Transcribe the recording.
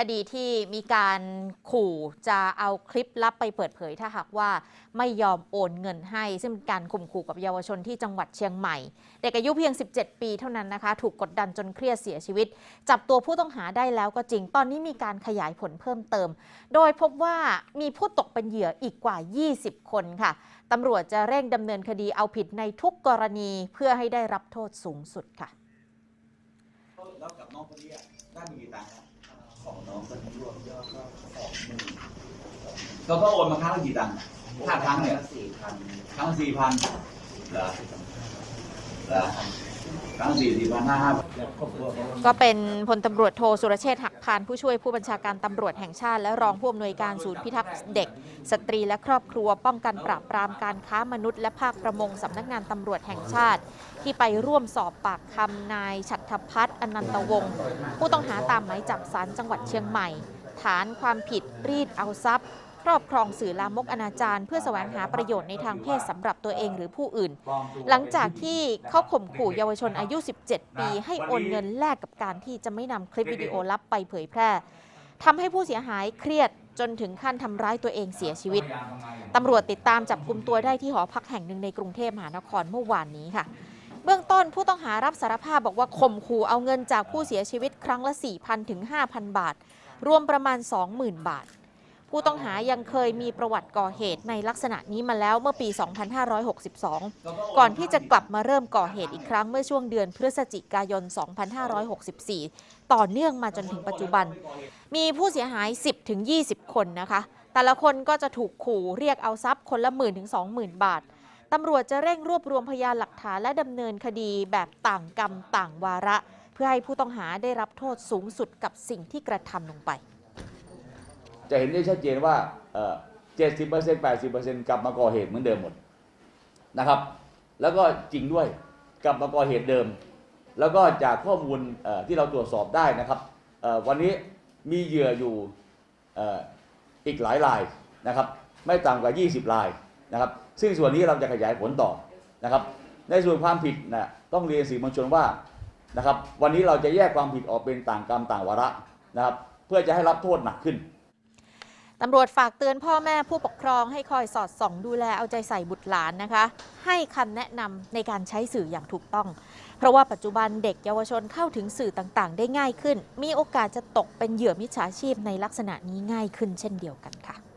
คดีที่มีการขู่จะเอาคลิปลับไปเปิดเผยถ้าหากว่าไม่ยอมโอนเงินให้ ซึ่งเป็นการข่มขู่กับเยาวชนที่จังหวัดเชียงใหม่ เด็กอายุเพียง 17 ปีเท่านั้นนะคะ ถูกกดดันจนเครียดเสียชีวิต จับตัวผู้ต้องหาได้แล้วก็จริง ตอนนี้มีการขยายผลเพิ่มเติม โดยพบว่ามีผู้ตกเป็นเหยื่ออีกกว่า 20 คนค่ะตำรวจจะเร่งดำเนินคดีเอาผิดในทุกกรณีเพื่อให้ได้รับโทษสูงสุดค่ะแล้วกับน้องคนนี้อะได้มีกี่ตังค์ ของน้องคนนี้รวมยอดก็สองหมื่นเขาก็โอนมาครั้งละกี่ตังค์ห้าครั้งเนี่ยสี่พันครั้งสี่พันเหรอเหรอ ครั้งสี่สี่พันห้าห้าครอบครัวเขาก็เป็นพลตำรวจโทสุรเชษฐ์หักพานผู้ช่วยผู้บัญชาการตำรวจแห่งชาติ และรองผู้อำนวยการศูนย์พิทักษ์เด็ก สตรีและครอบครัวป้องกันปราบปรามการค้ามนุษย์ และภาคประมงสำนักงานตำรวจแห่งชาติ ที่ไปร่วมสอบปากคำนายฉัตรพัฒน์อนันตวงศ์ผู้ต้องหาตามหมายจับศาลจังหวัดเชียงใหม่ ฐานความผิดรีดเอาทรัพย์ ครอบครองสื่อลามกอนาจารเพื่อแสวงหาประโยชน์ในทางเพศสำหรับตัวเองหรือผู้อื่น หลังจากที่เขาข่มขู่เยาวชนอายุ 17 ปี ให้โอนเงินแลกกับการที่จะไม่นำคลิปวิดีโอลับไปเผยแพร่ทำให้ผู้เสียหายเครียดจนถึงขั้นทำร้ายตัวเองเสียชีวิต ตำรวจติดตามจับกลุ่มตัวได้ที่หอพักแห่งหนึ่งในกรุงเทพมหานครเมื่อวานนี้ค่ะ เบื้องต้นผู้ต้องหารับสารภาพบอกว่าข่มขู่เอาเงินจากผู้เสียชีวิตครั้งละ 4,000 ถึง 5,000 บาท รวมประมาณ 20,000 บาท ผู้ต้องหายังเคยมีประวัติก่อเหตุในลักษณะนี้มาแล้วเมื่อปี 2562 ก่อนที่จะกลับมาเริ่มก่อเหตุอีกครั้งเมื่อช่วงเดือนพฤศจิกายน 2564 ต่อเนื่องมาจนถึงปัจจุบัน มีผู้เสียหาย 10-20 คนนะคะ แต่ละคนก็จะถูกขู่เรียกเอาทรัพย์คนละหมื่นถึง20,000 บาทตำรวจจะเร่งรวบรวมพยานหลักฐานและดำเนินคดีแบบต่างกรรมต่างวาระ เพื่อให้ผู้ต้องหาได้รับโทษสูงสุดกับสิ่งที่กระทำลงไป จะเห็นได้ชัดเจนว่าเจ็ดสิบเปอร์เซ็นต์แปดสิบเปอร์เซ็นต์กลับมาก่อเหตุเหมือนเดิมหมดนะครับ แล้วก็จริงด้วยกลับมาก่อเหตุเดิม แล้วก็จากข้อมูลที่เราตรวจสอบได้นะครับวันนี้มีเหยื่ออยู่อีกหลายรายนะครับ ไม่ต่ำกว่า 20รายนะครับ ซึ่งส่วนนี้เราจะขยายผลต่อนะครับ ในส่วนความผิดนะต้องเรียนสื่อมวลชนว่านะครับ วันนี้เราจะแยกความผิดออกเป็นต่างกรรมต่างวาระนะครับ เพื่อจะให้รับโทษหนักขึ้น ตำรวจฝากเตือนพ่อแม่ผู้ปกครองให้คอยสอดส่องดูแลเอาใจใส่บุตรหลานนะคะ ให้คำแนะนำในการใช้สื่ออย่างถูกต้อง เพราะว่าปัจจุบันเด็กเยาวชนเข้าถึงสื่อต่างๆ ได้ง่ายขึ้น มีโอกาสจะตกเป็นเหยื่อมิจฉาชีพในลักษณะนี้ง่ายขึ้นเช่นเดียวกันค่ะ